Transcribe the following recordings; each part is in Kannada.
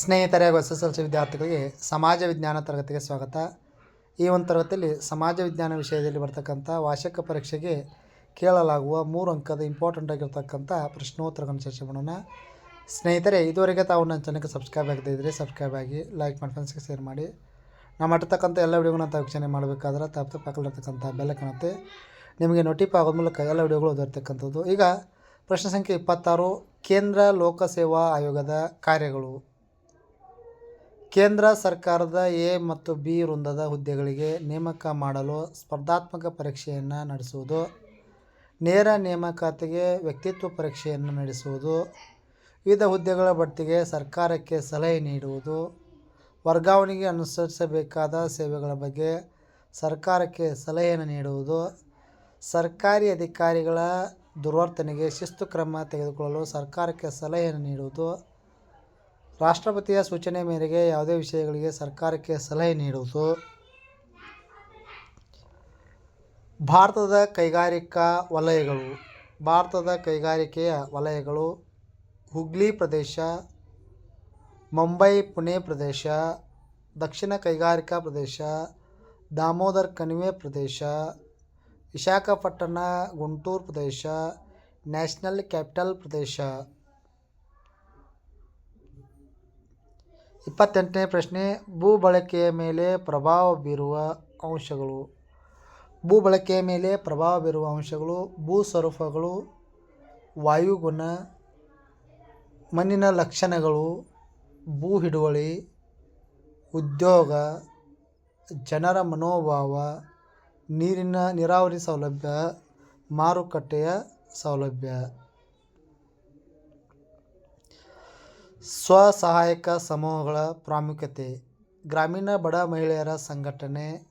ಸ್ನೇಹಿತರೆ ಹಾಗೂ ಎಸ್ ಎಸ್ ಎಲ್ ಸಿ ವಿದ್ಯಾರ್ಥಿಗಳಿಗೆ ಸಮಾಜ ವಿಜ್ಞಾನ ತರಗತಿಗೆ ಸ್ವಾಗತ. ಈ ಒಂದು ತರಗತಿಯಲ್ಲಿ ಸಮಾಜ ವಿಜ್ಞಾನ ವಿಷಯದಲ್ಲಿ ಬರ್ತಕ್ಕಂಥ ವಾರ್ಷಿಕ ಪರೀಕ್ಷೆಗೆ ಕೇಳಲಾಗುವ ಮೂರು ಅಂಕದ ಇಂಪಾರ್ಟೆಂಟ್ ಆಗಿರ್ತಕ್ಕಂಥ ಪ್ರಶ್ನೋತ್ತರಗಳನ್ನು ಚರ್ಚೆ ಮಾಡೋಣ. ಸ್ನೇಹಿತರೆ, ಇದುವರೆಗೆ ತಾವು ನನ್ನ ಚಾನಲ್ಗೆ ಸಬ್ಸ್ಕ್ರೈಬ್ ಆಗದೇ ಇದ್ದರೆ ಸಬ್ಸ್ಕ್ರೈಬ್ ಆಗಿ ಲೈಕ್ ಮಾಡಿ ಫ್ರೆಂಡ್ಸ್ಗೆ ಶೇರ್ ಮಾಡಿ. ನಾವು ಮಾಡಿರ್ತಕ್ಕಂಥ ಎಲ್ಲ ವಿಡಿಯೋಗಳನ್ನ ತಾವು ವೀಕ್ಷಣೆ ಮಾಡಬೇಕಾದ್ರೆ ತಪ್ಪು ಪಕ್ಕದಲ್ಲಿರ್ತಕ್ಕಂಥ ಬೆಲೆ ಕಾಣುತ್ತೆ ನಿಮಗೆ ನೋಟಿಫ್ ಆಗೋದ ಮೂಲಕ ಎಲ್ಲ ವಿಡಿಯೋಗಳು ಓದಿರ್ತಕ್ಕಂಥದ್ದು. ಈಗ ಪ್ರಶ್ನೆ ಸಂಖ್ಯೆ ಇಪ್ಪತ್ತಾರು, ಕೇಂದ್ರ ಲೋಕಸೇವಾ ಆಯೋಗದ ಕಾರ್ಯಗಳು. ಕೇಂದ್ರ ಸರ್ಕಾರದ ಎ ಮತ್ತು ಬಿ ವೃಂದದ ಹುದ್ದೆಗಳಿಗೆ ನೇಮಕ ಮಾಡಲು ಸ್ಪರ್ಧಾತ್ಮಕ ಪರೀಕ್ಷೆಯನ್ನು ನಡೆಸುವುದು, ನೇರ ನೇಮಕಾತಿಗೆ ವ್ಯಕ್ತಿತ್ವ ಪರೀಕ್ಷೆಯನ್ನು ನಡೆಸುವುದು, ವಿವಿಧ ಹುದ್ದೆಗಳ ಬಡ್ತಿಗೆ ಸರ್ಕಾರಕ್ಕೆ ಸಲಹೆ ನೀಡುವುದು, ವರ್ಗಾವಣೆಗೆ ಅನುಸರಿಸಬೇಕಾದ ಸೇವೆಗಳ ಬಗ್ಗೆ ಸರ್ಕಾರಕ್ಕೆ ಸಲಹೆಯನ್ನು ನೀಡುವುದು, ಸರ್ಕಾರಿ ಅಧಿಕಾರಿಗಳ ದುರ್ವರ್ತನೆಗೆ ಶಿಸ್ತು ಕ್ರಮ ತೆಗೆದುಕೊಳ್ಳಲು ಸರ್ಕಾರಕ್ಕೆ ಸಲಹೆಯನ್ನು ನೀಡುವುದು ರಾಷ್ಟ್ರಪತಿಯ ಸೂಚನೆ ಮೇರೆಗೆ ಯಾವುದೇ ವಿಷಯಗಳಿಗೆ ಸರ್ಕಾರಕ್ಕೆ ಸಲಹೆ ನೀಡುವುದು. ಭಾರತದ ಕೈಗಾರಿಕಾ ವಲಯಗಳು, ಭಾರತದ ಕೈಗಾರಿಕೆಯ ವಲಯಗಳು, ಹುಗ್ಲಿ ಪ್ರದೇಶ, ಮುಂಬೈ, ಪುಣೆ ಪ್ರದೇಶ, ದಕ್ಷಿಣ ಕೈಗಾರಿಕಾ ಪ್ರದೇಶ, ದಾಮೋದರ್ ಕಣಿವೆ ಪ್ರದೇಶ, ವಿಶಾಖಪಟ್ಟಣ, ಗುಂಟೂರು ಪ್ರದೇಶ, ನ್ಯಾಷನಲ್ ಕ್ಯಾಪಿಟಲ್ ಪ್ರದೇಶ. ಇಪ್ಪತ್ತೆಂಟನೇ ಪ್ರಶ್ನೆ ಭೂ ಬಳಕೆಯ ಮೇಲೆ ಪ್ರಭಾವ ಬೀರುವ ಅಂಶಗಳು. ಭೂ ಬಳಕೆಯ ಮೇಲೆ ಪ್ರಭಾವ ಬೀರುವ ಅಂಶಗಳು ಭೂ ಸ್ವರೂಪಗಳು ವಾಯುಗುಣ, ಮಣ್ಣಿನ ಲಕ್ಷಣಗಳು ಭೂ ಹಿಡುವಳಿ ಉದ್ಯೋಗ, ಜನರ ಮನೋಭಾವ, ನೀರಿನ ನೀರಾವರಿ ಸೌಲಭ್ಯ, ಮಾರುಕಟ್ಟೆಯ ಸೌಲಭ್ಯ. ಸ್ವಸಹಾಯಕ ಸಮೂಹಗಳ ಪ್ರಾಮುಖ್ಯತೆ. ಗ್ರಾಮೀಣ ಬಡ ಮಹಿಳೆಯರ ಸಂಘಟನೆ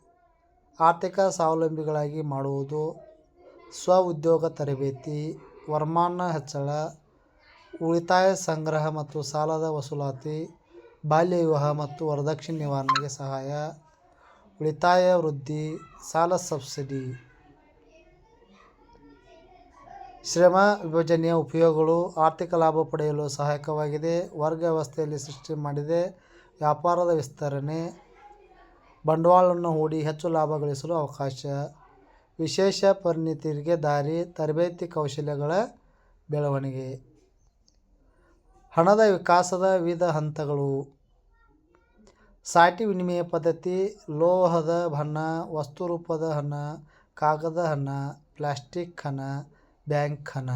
ಆರ್ಥಿಕ ಸ್ವಾವಲಂಬಿಗಳಾಗಿ ಮಾಡುವುದು, ಸ್ವ ಉದ್ಯೋಗ ತರಬೇತಿ, ವರಮಾನ ಹೆಚ್ಚಳ, ಉಳಿತಾಯ ಸಂಗ್ರಹ ಮತ್ತು ಸಾಲದ ವಸೂಲಾತಿ, ಬಾಲ್ಯ ವಿವಾಹ ಮತ್ತು ವರದಕ್ಷಿಣೆ ನಿವಾರಣೆಗೆ ಸಹಾಯ, ಉಳಿತಾಯ ವೃದ್ಧಿ, ಸಾಲ ಸಬ್ಸಿಡಿ ಶ್ರಮ, ವಿಭಜನೆಯ ಉಪಯೋಗಗಳು ಆರ್ಥಿಕ ಲಾಭ ಪಡೆಯಲು ಸಹಾಯಕವಾಗಿದೆ. ವರ್ಗ ವ್ಯವಸ್ಥೆಯಲ್ಲಿ ಸೃಷ್ಟಿ ಮಾಡಿದೆ ವ್ಯಾಪಾರದ ವಿಸ್ತರಣೆ, ಬಂಡವಾಳವನ್ನು ಹೂಡಿ ಹೆಚ್ಚು ಲಾಭ ಗಳಿಸಲು ಅವಕಾಶ, ವಿಶೇಷ ಪರಿಣಿತರಿಗೆ ದಾರಿ, ತರಬೇತಿ ಕೌಶಲ್ಯಗಳ ಬೆಳವಣಿಗೆ, ಹಣದ ವಿಕಾಸದ ವಿವಿಧ ಹಂತಗಳು, ಸಾಟಿ ವಿನಿಮಯ ಪದ್ಧತಿ, ಲೋಹದ ಹಣ ವಸ್ತು ರೂಪದ ಹಣ, ಕಾಗದ ಹಣ, ಪ್ಲಾಸ್ಟಿಕ್ ಹಣ ಬ್ಯಾಂಕ್ ಹಣ